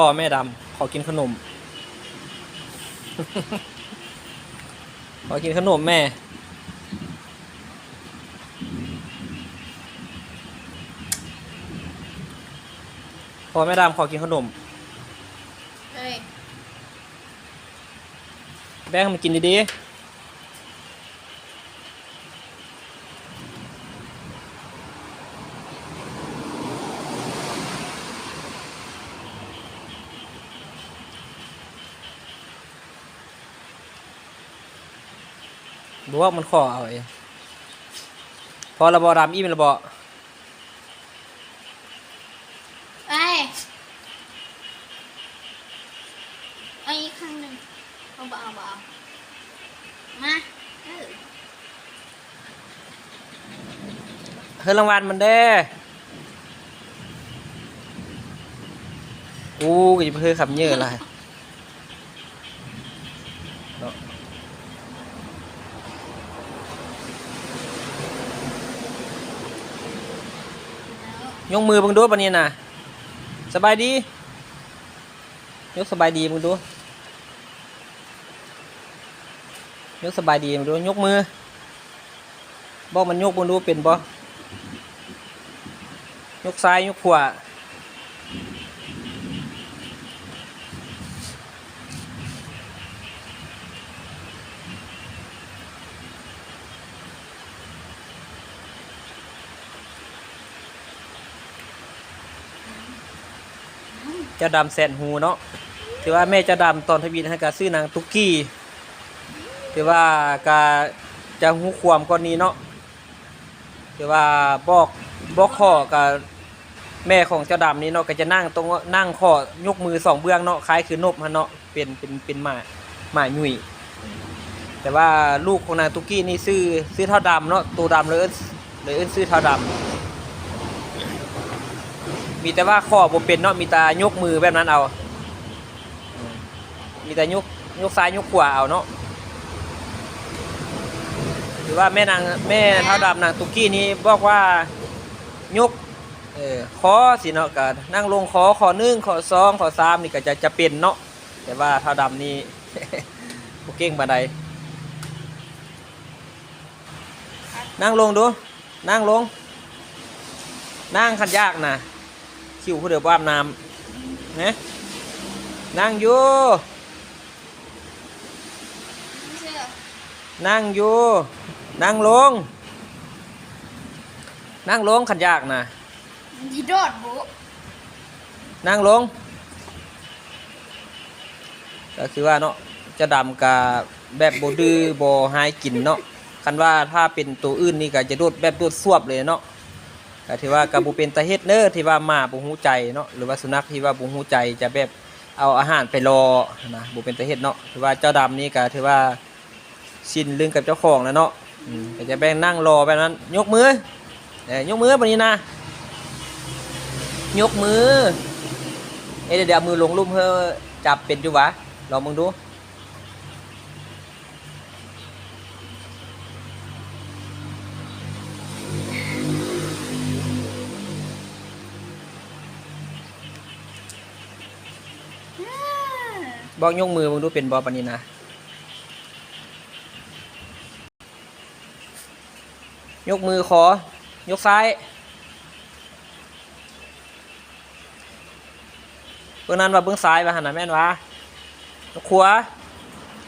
พ่อแม่ดำขอกินขนม ขอกินขนมแม่ พ่อแม่ดำขอกินขนม เฮ้ย แบ่งให้มันกินดีๆ รู้ว่ามันขอเอาเองพอระบอดำอีเป็นระบอไปเอาอีกครั้งหนึ่งเอาเบาเบามาเออเฮ้ยรางวัลมันเด้อู้ก็จะไปเฮ้ยขับเยอะอะไรเนาะ ยกมือเบังดูปะเนี่ยนะสบายดี ยกสบายดีมึงดู ยกสบายดีมึงดู ยกมือ บอกมันยกมึงดูเป็นปะยกซ้ายยกขวา เจะดำแสนหูเนาะถือว่าแม่เจะดำตอนทวีนให้กาซื้อนางตุกกี้ถือว่ากาจะหูความก่อนนี้เนาะถือว่าบอกบอกข้อกับแม่ของเจ้าดำนี้เนาะก็จะนั่งตรงนั่งข้อยกมือสองเบื้องเนาะคล้ายคือนบฮะเนาะเป็นเป็นเป็นหมาหมาหนุ่ยแต่ว่าลูกของนางตุกกี้นี่ซื้อซื้อเท่าดำเนาะตัวดำเลยเอิ้นเลยเอิ้นซื้อเท่าดำ มีแต่ว่าข้อบ่เป็นเนาะมีแต่ยกมือแบบนั้นเอา มีแต่ยกยกซ้ายยกขวาเอาเนาะหรือว่าแม่นางแม่เท่าดำนางตุกกี้นี้บอกว่ายกเออขอสิเนาะก็นั่งลงขอขอหนึ่งขอสองขอสามนี่ก็จะจะเป็นเนาะแต่ว่าเท่าดำนี่บ่เก่งปานใดนั่งลงดู นั่งลง นั่งขันยากนะ คิวผู้เดียวบ้ามน้ำนะนั่งอยู่ไม่เชื่อนั่งอยู่ นั่งลง นั่งลงขันยากนะยีโดดบุนั่งลง ก็คือว่าเนาะจะดำกับแบบโบดื้อโบหายกินเนาะคันว่าถ้าเป็นตัวอื่นนี่ก็จะโดดแบบโดดสวบเลยเนาะ ก็ถือว่ากับบุเป็นตาเฮ็ดเน้อที่ว่าหมาบุหูใจเนาะหรือว่าสุนัขที่ว่าบุหูใจจะแบบเอาอาหารไปรอนะบุเป็นตาเฮ็ดเนาะถือว่าเจ้าดำนี่ก็ถือว่าชินลึงกับเจ้าของแล้วเนาะอืมก็จะแบ่งนั่งรอแบบนั้น ยกมือเอ้ยยกมือปานนี้นะ ยกมือเอ้เดี๋ยวเดี๋ยวเอามือลงลุ่มเพื่อจับเป็นอยู่วะลองมึงดู บอกยกมือมึงดูเป็นบอปานนี้นะยกมือขอ ยกซ้ายเบื้องนั้นว่าเบื้องซ้ายว่าหันนะแม่นวะยกขวา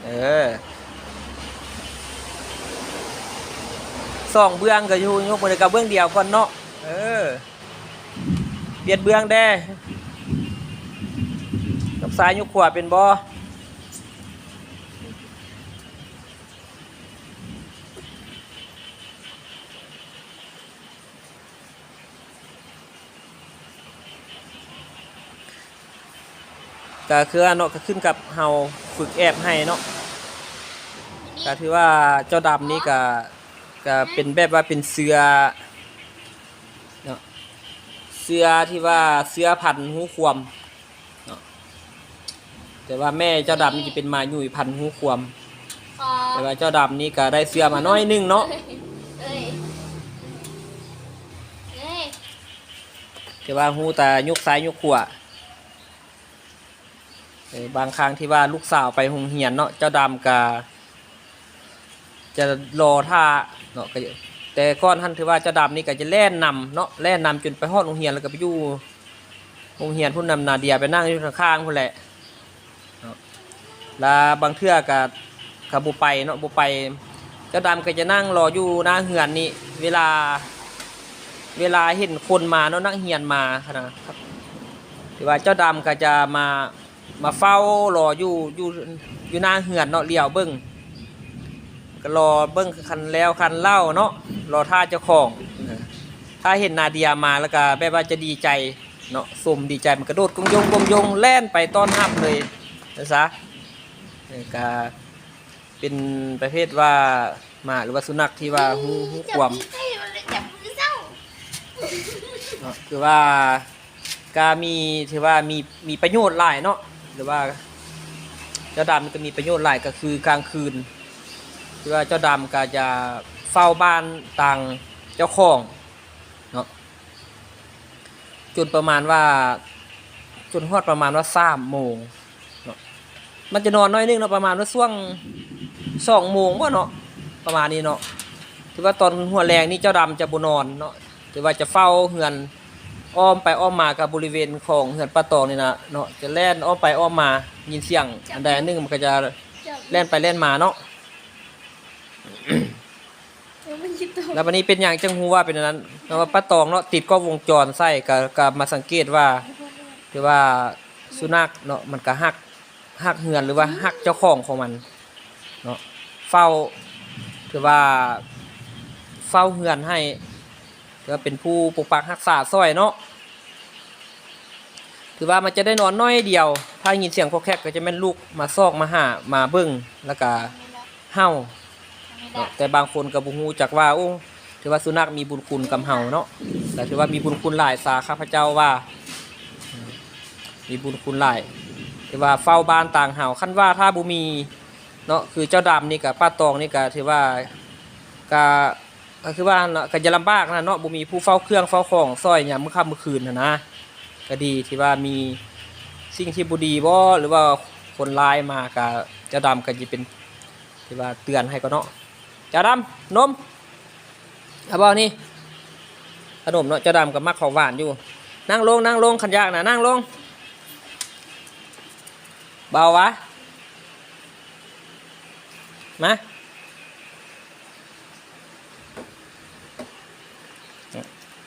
เออสองเบื้องก็อยู่ยกมือกับเบื้องเดียวก่อนเนาะเออเบียดเบื้องแด้ กซ้ายยกขวาเป็นบอก็คือว่าเนาะก็ขึ้นกับเฮาฝึกแอบให้เนาะก็ถือว่าเจ้าดำนี่ก็ก็เป็นแบบว่าเป็นเสือเนาะเสือที่ว่าเสือพันหูควม แต่ว่าแม่เจ้าดำนี่จะเป็นมายุ่ยพันธุ์หูควมขอแต่ว่าเจ้าดำนี่ก็ได้เสือมาน้อยหนึงเนาะเอ้ยเอ้ยแต่ว่าหูแต่ยกซ้ายยกขวาเออบางครั้งที่ว่าลูกสาวไปโรงเรียนเนาะเจ้าดำกาจะรอท่าเนาะก็จะแต่ก่อนท่านถือว่าเจ้าดำนี่ก็จะแล่นนำเนาะแล่นนำจนไปฮอดโรงเรียนแล้วก็ไปอยู่โรงเรียนพุ่นนำนาเดียไปนั่งอยู่ข้างๆพุ่นแหละเนาะ แล้วบางเทื่อก็ก็บ่ไปเนาะบ่ไปเจ้าดำก็จะนั่งรออยู่หน้าเหือนนี่เวลาเวลาเห็นคนมาเนาะนักเฮียนมาขนาดครับที่ว่าเจ้าดำก็จะมามาเฝ้ารออยู่อยู่อยู่หน้าเหือนเนาะเลี้ยวเบิ้งก็รอเบิ้งคันแล้วคันเล่าเนาะรอท่าเจ้าของ ถ้าเห็นนาเดียมาแล้วก็แบบว่าจะดีใจเนาะสมดีใจมันกระโดดกงยงกงยงแล่นไปต้อนรับเลยนะซะ นี่ก็เป็นประเภทว่าหมาหรือว่าสุนัขที่ว่าหูหูควมเนาะคือว่าก็มีถือว่ามีมีประโยชน์หลายเนาะหรือว่า เจ้าดำก็มีประโยชน์หลายก็คือกลางคืนคือว่าเจ้าดำก็จะเฝ้าบ้านต่างเจ้าของเนาะจนประมาณว่าจนฮอดประมาณว่าสามโมง มันจะนอนน้อยนึงเนาะประมาณว่าช่วงสองโมงว่าเนาะประมาณนี้เนาะถือว่าตอนหัวแรงนี่เจ้าดำจะบนอนเนาะหรือว่าจะเฝ้าเหือนอ้อมไปอ้อมมากับบริเวณของเหือนป้าตองนี่นะเนาะจะแล่นอ้อมไปอ้อมมายินเสียงอันใดอันหนึ่งมันก็จะจับแล่นไปแล่นมาเนาะแล้วมันยิบตัวแล้ววันนี้เป็นอย่างจังหูว่าเป็นอันนั้นเพราะว่าป้าตองเนาะติดกล้องวงจรใส่กับกับมาสังเกตว่า คือว่าสุนัขเนาะมันก็หัก หักเหือนหรือว่าหักเจ้าของของมันเนาะเฝ้าคือว่าเฝ้าเหือนให้ถือว่าเป็นผู้ปกปักรักษาซอยเนาะถือว่ามันจะได้นอนน้อยเดียว ถ้ายินเสียงพวกแคกก็จะแม่นลูกมาซอกมาหามาเบิ้งแล้วก็เห่าเนาะแต่บางคนก็บ่ฮู้จักว่าโอ้ถือว่าสุนัขมีบุญคุณกับเห่าเนาะแต่ถือว่ามีบุญคุณหลายสาข้าพเจ้าว่า มีบุญคุณหลาย ถือว่าเฝ้าบ้านต่างเห่าคันว่าถ้าบ่มีเนาะคือเจ้าดำนี่กับป้าตองนี่ก็ถือว่าก็ก็คือว่าเนาะก็จะลำบากนะเนาะบ่มีผู้เฝ้าเครื่องเฝ้าของซอยเนี่ยามมื้อค่ำเมื้อคืนนะนะก็ดีที่ว่ามีสิ่งที่บุดีบ่หรือว่าคนร้ายมากับเจ้าดำก็จะเป็นที่ว่าเตือนให้ก็เนาะเจ้าดำนมเอาบ่นี่ขนมเนาะเจ้าดำกับมักของหวานอยู่ นั่งลงนั่งลงขันยากนะนั่งลง เบาวะ มา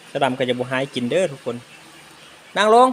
เจ้าดำก็จะบุหายกินเด้อทุกคน นั่งลง